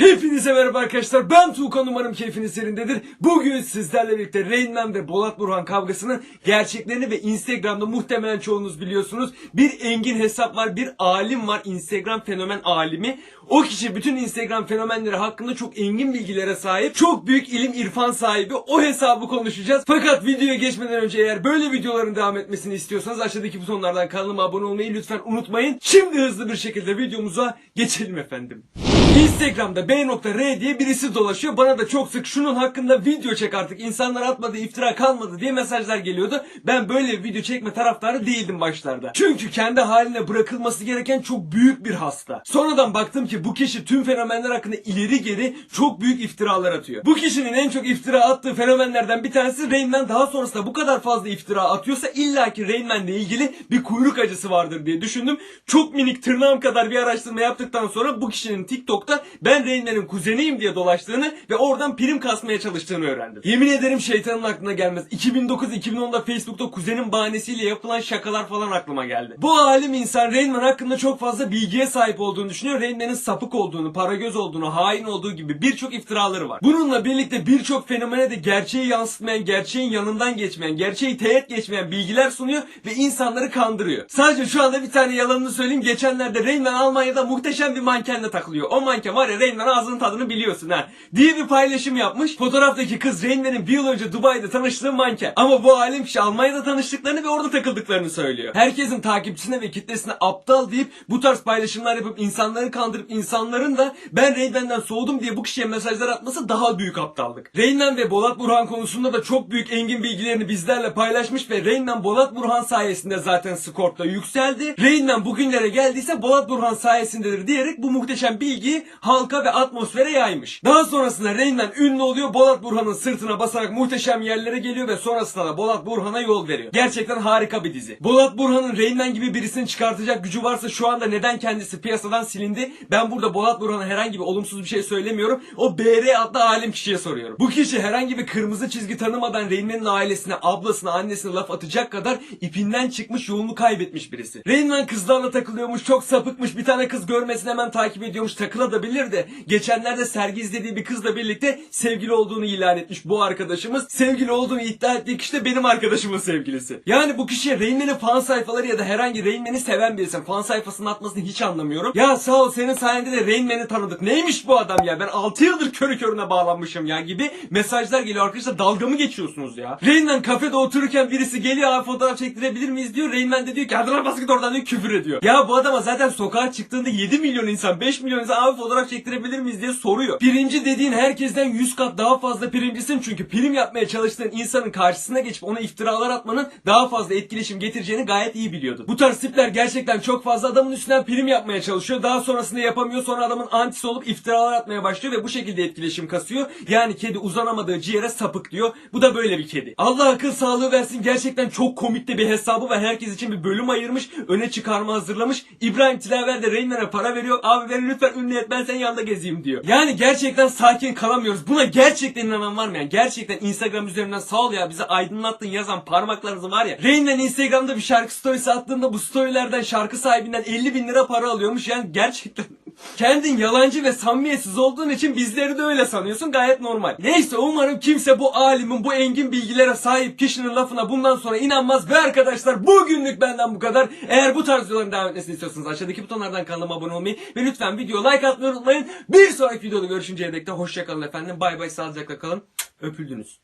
Hepinize merhaba arkadaşlar. Ben Tuğkan umarım keyfiniz yerindedir. Bugün sizlerle birlikte Rain Man ve Bolat Burhan kavgasının gerçeklerini ve Instagram'da muhtemelen çoğunuz biliyorsunuz. Bir engin hesap var, bir alim var. Instagram fenomen alimi. O kişi bütün Instagram fenomenleri hakkında çok engin bilgilere sahip. Çok büyük ilim irfan sahibi. O hesabı konuşacağız. Fakat videoya geçmeden önce eğer böyle videoların devam etmesini istiyorsanız aşağıdaki butonlardan kanalıma abone olmayı lütfen unutmayın. Şimdi hızlı bir şekilde videomuza geçelim efendim. Instagram'da B.R diye birisi dolaşıyor. Bana da çok sık şunun hakkında video çek artık. İnsanlar atmadı, iftira kalmadı diye mesajlar geliyordu. Ben böyle bir video çekme taraftarı değildim başlarda. Çünkü kendi haline bırakılması gereken çok büyük bir hasta. Sonradan baktım ki bu kişi tüm fenomenler hakkında ileri geri çok büyük iftiralar atıyor. Bu kişinin en çok iftira attığı fenomenlerden bir tanesi Rain. Daha sonrasında bu kadar fazla iftira atıyorsa illaki Rain Man'le ilgili bir kuyruk acısı vardır diye düşündüm. Çok minik tırnağım kadar bir araştırma yaptıktan sonra bu kişinin TikTok'ta ben Rain Man'in kuzeniyim diye dolaştığını ve oradan prim kasmaya çalıştığını öğrendim. Yemin ederim şeytanın aklına gelmez. 2009-2010'da Facebook'ta kuzenin bahanesiyle yapılan şakalar falan aklıma geldi. Bu alim insan Rain Man hakkında çok fazla bilgiye sahip olduğunu düşünüyor. Rain Man'in sapık olduğunu, paragöz olduğunu, hain olduğu gibi birçok iftiraları var. Bununla birlikte birçok fenomene de gerçeği yansıtmayan, gerçeğin yanından geçmeyen, gerçeği teğet geçmeyen bilgiler sunuyor ve insanları kandırıyor. Sadece şu anda bir tane yalanını söyleyeyim. Geçenlerde Rain Man Almanya'da muhteşem bir mankenle takılıyor. O manken var ya Rain ağzının tadını biliyorsun ha. Diye bir paylaşım yapmış. Fotoğraftaki kız Rain bir yıl önce Dubai'de tanıştığı manken. Ama bu alim kişi Almanya'da tanıştıklarını ve orada takıldıklarını söylüyor. Herkesin takipçisine ve kitlesine aptal deyip bu tarz paylaşımlar yapıp insanları kandırıp insanların da ben Rain Man'den soğudum diye bu kişiye mesajlar atması daha büyük aptallık. Rain ve Bolat Burhan konusunda da çok büyük engin bilgilerini bizlerle paylaşmış ve Rain Bolat Burhan sayesinde zaten skorta yükseldi. Rain bugünlere geldiyse Bolat Burhan sayesindedir diyerek bu muhteşem bilgiyi halka ve atmosfere yaymış. Daha sonrasında Rain Man ünlü oluyor. Bolat Burhan'ın sırtına basarak muhteşem yerlere geliyor ve sonrasında da Bolat Burhan'a yol veriyor. Gerçekten harika bir dizi. Bolat Burhan'ın Rain Man gibi birisini çıkartacak gücü varsa şu anda neden kendisi piyasadan silindi? Ben burada Bolat Burhan'a herhangi bir olumsuz bir şey söylemiyorum. O BR adlı alim kişiye soruyorum. Bu kişi herhangi bir kırmızı çizgi tanımadan Rain Man'in ailesine, ablasına, annesine laf atacak kadar ipinden çıkmış yolunu kaybetmiş birisi. Rain Man kızlarla takılıyormuş, çok sapıkmış. Bir tane kız görmesin hemen takip ediyormuş. Takılabilir de. Geçenlerde sergi izlediği bir kızla birlikte sevgili olduğunu ilan etmiş bu arkadaşımız. Sevgili olduğunu iddia ettiği kişi de benim arkadaşımın sevgilisi. Yani bu kişiye Rain fan sayfaları ya da herhangi Rain Man'i seven birisi fan sayfasını atmasını hiç anlamıyorum. Ya sağ ol senin sayende de Rain Man'i tanıdık. Neymiş bu adam ya? Ben 6 yıldır körü körüne bağlanmışım ya gibi mesajlar geliyor arkadaşlar. Dalga mı geçiyorsunuz ya? Rain Man kafede otururken birisi geliyor abi fotoğraf çektirebilir miyiz diyor. Rain Man de diyor ki hadi lan oradan diyor küfür ediyor. Ya bu adama zaten sokağa çıktığında 7 milyon insan 5 milyon insan abi fotoğraf çektirebilir miyiz diye soruyor. Birinci dediğin herkesten 100 kat daha fazla primcisin çünkü prim yapmaya çalıştığın insanın karşısına geçip ona iftiralar atmanın daha fazla etkileşim getireceğini gayet iyi biliyordu. Bu tarz tipler gerçekten çok fazla adamın üstünden prim yapmaya çalışıyor. Daha sonrasında yapamıyor. Sonra adamın antisi olup iftiralar atmaya başlıyor ve bu şekilde etkileşim kasıyor. Yani kedi uzanamadığı ciğere sapık diyor. Bu da böyle bir kedi. Allah akıl sağlığı versin. Gerçekten çok komik de bir hesabı ve herkes için bir bölüm ayırmış. Öne çıkarma hazırlamış. İbrahim Tilaver de Reynmen'e para veriyor. Abi beni lütfen ünlü ben senin yanında gezeyim diyor. Yani gerçekten sakin kalamıyoruz. Buna gerçekten inanan var mı yani? Gerçekten Instagram üzerinden sağ ol ya bizi aydınlattın yazan parmaklarınızı var ya. Reynmen Instagram'da bir şarkı storiesi attığında bu storylerden şarkı sahibinden 50 bin lira para alıyormuş. Yani gerçekten kendin yalancı ve samimiyetsiz olduğun için bizleri de öyle sanıyorsun gayet normal. Neyse umarım kimse bu alimin bu engin bilgilere sahip kişinin lafına bundan sonra inanmaz ve arkadaşlar bugünlük benden bu kadar. Eğer bu tarz videoların devam etmesini istiyorsanız aşağıdaki butonlardan kanalıma abone olmayı ve lütfen video like unutmayın. Bir sonraki videoda görüşünceye dek de hoşçakalın efendim. Bay bay sağlıcakla kalın. Öpüldünüz.